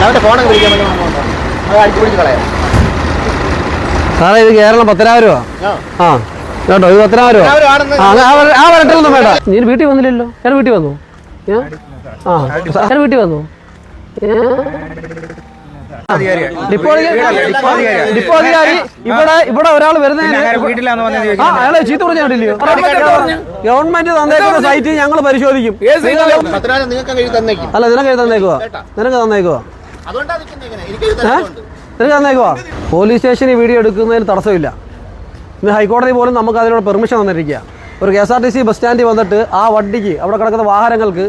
ഫോണൊക്കെ വിളിക്കാൻ പറ്റുന്ന അത് അടിച്ചു പിടിച്ച് കളയാം. സാറേ ഇത് കേരളം പത്തനായിരം രൂപ ആ. കേട്ടോ ഇത് പത്തനായിരം രൂപ ആ ആ വര- ആ വരട്ടൊന്നും വേണ്ട. നീ വീട്ടിൽ വന്നില്ലല്ലോ? ഞാൻ വീട്ടിൽ വന്നു? ആ ഞാൻ വീട്ടിൽ വന്നു. ഡിപ്പോ അധികാരി ഡിപ്പോ അധികാരി ഇവിടെ ഇവിടെ ഒരാൾ വരുന്നതിന് വീട്ടിലാന്ന് വന്നത് ആ അയാളെ ചീത്ത പറഞ്ഞ കണ്ടില്ലയോ? ഗവൺമെന്റ് തന്നേക്കുന്ന സൈറ്റ് ഞങ്ങൾ പരിശോധിക്കും. അല്ല നിനക്ക് തന്നേക്കുവാ? നിനക്ക് തന്നേക്കുവാ? തന്നേക്കുവാ പോലീസ് സ്റ്റേഷനിൽ വീഡിയോ എടുക്കുന്നതിന് തടസ്സമില്ല. ഇന്ന് ഹൈക്കോടതി പോലും നമുക്ക് അതിനോട് പെർമിഷൻ തന്നിരിക്കുക. ഒരു K S R T C bus സ്റ്റാൻഡിൽ വന്നിട്ട് ആ വണ്ടിക്ക് അവിടെ കിടക്കുന്ന വാഹനങ്ങൾക്ക്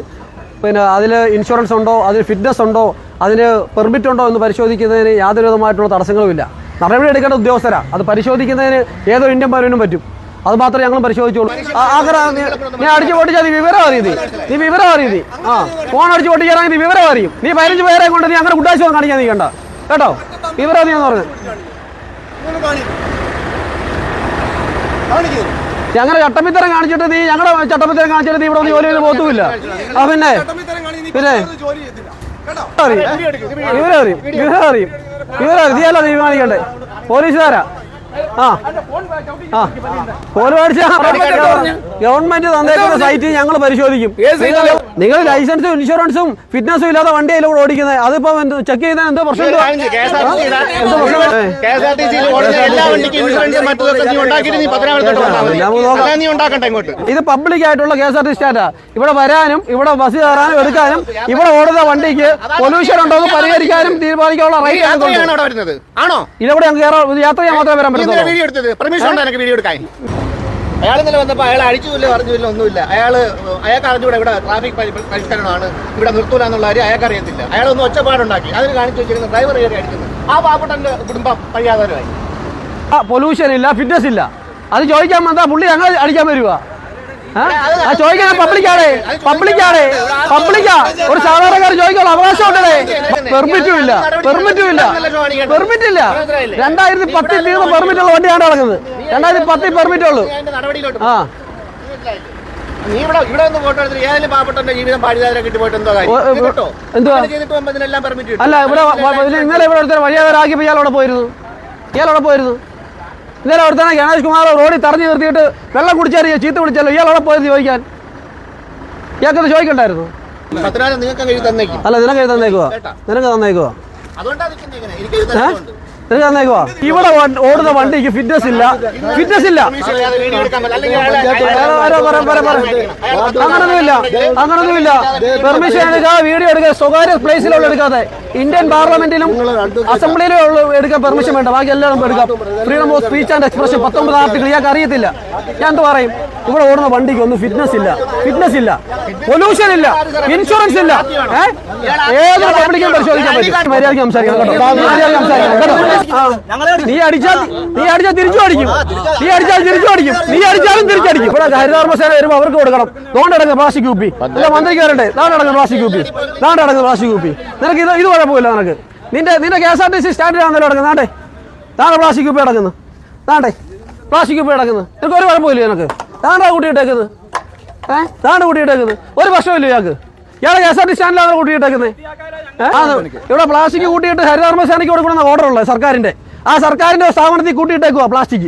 പിന്നെ അതിൽ ഇൻഷുറൻസ് ഉണ്ടോ അതിൽ ഫിറ്റ്നസ് ഉണ്ടോ അതിന് പെർമിറ്റ് ഉണ്ടോ എന്ന് പരിശോധിക്കുന്നതിന് യാതൊരു വിധമായിട്ടുള്ള തടസ്സങ്ങളുമില്ല. നടപടി എടുക്കേണ്ട ഉദ്യോഗസ്ഥരാണ് അത് പരിശോധിക്കുന്നതിന് ഏതൊരു ഇന്ത്യൻ പൗരനും പറ്റും. അത് മാത്രമേ ഞങ്ങൾ പരിശോധിച്ചോളൂ ആഗ്ര നീ നീ അടിച്ചു പൊട്ടിച്ചാൽ നീ വിവരം അറിയത് നീ. നീ വിവരം അറിയത് ആ ഫോൺ അടിച്ചു പൊട്ടിച്ചാൽ നീ വിവരം അറിയും. നീ പതിനഞ്ച് പേരെ കൊണ്ട് നീ അങ്ങനെ ഗുഡാശം കാണിക്കാൻ നീ കണ്ട? കേട്ടോ? വിവരം അറിയാന്ന് പറഞ്ഞു. നീ അങ്ങനെ ചട്ടമ്പിത്തരം കാണിച്ചിട്ട് നീ ഞങ്ങളുടെ ചട്ടമ്പിത്തരം കാണിച്ചിട്ട് നീ ഇവിടെ ഒന്ന് ജോലി ചെയ്ത് പോത്തുമില്ല ആ പിന്നെ? പിന്നെ? വിവരം അറിയും. വിവരം അറിയും. വിവരം അറിയും. നീ അല്ല തീരുമാനിക്കണ്ടേ പോലീസുകാരാ? ആ. അടിച്ച ഗവൺമെന്റ് തന്നേക്കുന്ന സൈറ്റ് ഞങ്ങൾ പരിശോധിക്കും. നിങ്ങൾ ലൈസൻസും ഇൻഷുറൻസും ഫിറ്റ്നസും ഇല്ലാതെ വണ്ടിയിലൂടെ ഓടിക്കുന്നത്. അതിപ്പോ ചെക്ക് ചെയ്താൽ എന്തോ പ്രശ്നം ഇത് പബ്ലിക് ആയിട്ടുള്ള കെ എസ് ആർ ടി സ്റ്റാറ്റാ ഇവിടെ വരാനും ഇവിടെ ബസ് കയറാനും എടുക്കാനും ഇവിടെ ഓടുന്ന വണ്ടിക്ക് പൊല്യൂഷൻ ഉണ്ടോ എന്ന് പരിഹരിക്കാനും തീരുമാനിക്കാനുള്ള റൈറ്റ് ആണോ ഇതെവിടെ യാത്ര ചെയ്യാൻ മാത്രമേ വരാൻ നീ വീഡിയോ എടുത്തത്. പെർമിഷൻ ഉണ്ടോ എനിക്ക് വീഡിയോ എടുക്കാൻ? അയാൾ ഇന്നലെ വന്നപ്പോൾ അയാൾ അടിച്ചുമില്ല പറഞ്ഞില്ല ഒന്നുമില്ല. അയാൾ അയാൾക്ക് അറിഞ്ഞൂടെ ഇവിടെ ട്രാഫിക് പരിഷ്കരണമാണ്. ഇവിടെ നിർത്തൂല എന്നുള്ള കാര്യം അയാൾക്ക് അറിയത്തില്ല. അയാൾ ഒന്ന് ഒച്ചപ്പാടുണ്ടാക്കി. അതിന് കാണിച്ചു വെച്ചിരുന്ന ഡ്രൈവർ കയറി അടിക്കുന്നത് ആ പാവപ്പെട്ടന്റെ കുടുംബം കഴിയാത്തവരായി പൊല്യൂഷൻ ഇല്ല ഫിറ്റ്നസ് ഇല്ല. അത് ചോദിക്കാൻ വന്നാ പുള്ളി ഞങ്ങൾ അടിക്കാൻ വരുവാ. ആ? ചോദിക്കാൻ പബ്ലിക്കാണ്. പബ്ലിക്കാണ്. പബ്ലിക്കാ. ഒരു സാധാരണക്കാർ ചോദിക്കാനുള്ള അവകാശം ഉണ്ടല്ലേ? പെർമിറ്റും ഇല്ല. പെർമിറ്റും ഇല്ല. പെർമിറ്റ് ഇല്ല. രണ്ടായിരത്തി പത്തിൽ തീർന്ന പെർമിറ്റ് ഉള്ള വണ്ടിയാണ് നടക്കുന്നത്. രണ്ടായിരത്തി പത്തിൽ പെർമിറ്റ് ഉള്ളൂ. ആ. നീ ഇവിടെ ഇവിടെ ഒന്ന് ഫോട്ടോ എടുത്തിട്ട് ഏതെങ്കിലും ജീവിതം പാടിയതാരെ കിട്ടി? പോയിട്ട് എന്തോ കാര്യം അല്ല ഇവിടെ ഇന്നലെ ഇവിടെ ഒരുത്തരം വഴിയാതരാക്കിയപ്പോൾ ഇയാൾ അവിടെ പോയിരുന്നു. ഇയാൾ അവിടെ പോയിരുന്നു. ഇന്നലെ ഒരുത്തനെ ഗണേഷ് കുമാർ റോഡിൽ തറഞ്ഞു നിർത്തിയിട്ട് വെള്ളം കുടിച്ചറിയോ ചീത്ത വിളിച്ചല്ലോ ഇയാൾ അവിടെ പോയത് ചോദിക്കാൻ. ഇയാൾക്കത് ചോദിക്കണ്ടായിരുന്നു. അല്ല നിനക്ക് തന്നേക്കുവാ? നിനക്ക് തന്നേക്കുവാ? തന്നേക്കുവാ ഇവിടെ ഓടുന്ന വണ്ടിക്ക് ഫിറ്റ്നസ് ഇല്ല. ഫിറ്റ്നസ് ഇല്ല. അങ്ങനൊന്നുമില്ല. അങ്ങനൊന്നുമില്ല. പെർമിഷൻ എടുക്കുക വീഡിയോ എടുക്കുക സ്വകാര്യ പ്ലേസിലുള്ള എടുക്കാതെ. ഇന്ത്യൻ പാർലമെന്റിലും അസംബ്ലിയിലും എടുക്കാൻ പെർമിഷൻ വേണ്ട. ബാക്കി എല്ലാവരും എടുക്കാം. Freedom of speech and expression പത്തൊമ്പത് ആർട്ടിക്കിൾ ഞാൻ അറിയത്തില്ല. ഞാൻ എന്ത് പറയും? ഇവിടെ ഓടുന്ന വണ്ടിക്ക് ഒന്നും ഫിറ്റ്നസ് ഇല്ല. ഫിറ്റ്നസ് ഇല്ല. പൊല്യൂഷൻ ഇല്ല. ഇൻഷുറൻസ് ഇല്ല. ഏ? ഏതൊരു പബ്ലിക്കും പരിശോധിക്കാൻ പറ്റും മര്യാദയ്ക്ക് സംസാരിക്കണം കേട്ടോ മര്യാദയ്ക്ക് സംസാരിക്കണം കേട്ടോ. നീ അടിച്ചാൽ നീ അടിച്ചാൽ തിരിച്ചു അടിക്കും നീ അടിച്ചാൽ തിരിച്ചു അടിക്കും നീ അടിച്ചാലും തിരിച്ചടിക്കും ഇവിടെ ഹരിതകർമ്മസേന വരുമ്പോൾ അവർക്ക് കൊടുക്കണം തോണ്ടടങ്ങ് പ്ലാസ്റ്റിക് കൂപ്പി അല്ല മന്ത്രിക്ക് വരണ്ടേ താണ്ട് അടങ്ങുന്ന പ്ലാസ്റ്റിക് കൂപ്പി താണ്ടടങ്ങ് പ്ലാസ്റ്റിക് കൂപ്പി നിനക്ക് ഇത് ഇത് കുഴപ്പമില്ല നിനക്ക് നിന്റെ നിന്റെ K S R T C സ്റ്റാൻഡിലാണല്ലോ അടങ്ങുന്നത് താണ്ടേ താണ്ട പ്ലാസ്റ്റിക് കൂപ്പി അടങ്ങുന്നു താണ്ടേ പ്ലാസ്റ്റിക് കൂപ്പി അടങ്ങുന്നു നിനക്ക് ഒരു കുഴപ്പമില്ല നിനക്ക് താണ്ടാ കൂട്ടിയിട്ടേക്കുന്നത് ഏഹ് താണ്ട കൂട്ടിയിട്ടേക്കുന്നത് ഒരു പ്രശ്നമില്ല ഇയാൾക്ക് ഇയാളെ കെ എസ് ആർ ടി സ്റ്റാൻഡിലാണ് കൂട്ടിയിട്ടേക്കുന്നത് ഇവിടെ പ്ലാസ്റ്റിക് കൂട്ടിയിട്ട് ഹരിതകർമ്മസേനയ്ക്ക് കൊടുക്കണമെന്ന ഓർഡർ ഉള്ളത് സർക്കാരിന്റെ. ആ സർക്കാരിന്റെ സ്ഥാപനത്തിൽ കൂട്ടിയിട്ടേക്കുവാ പ്ലാസ്റ്റിക്.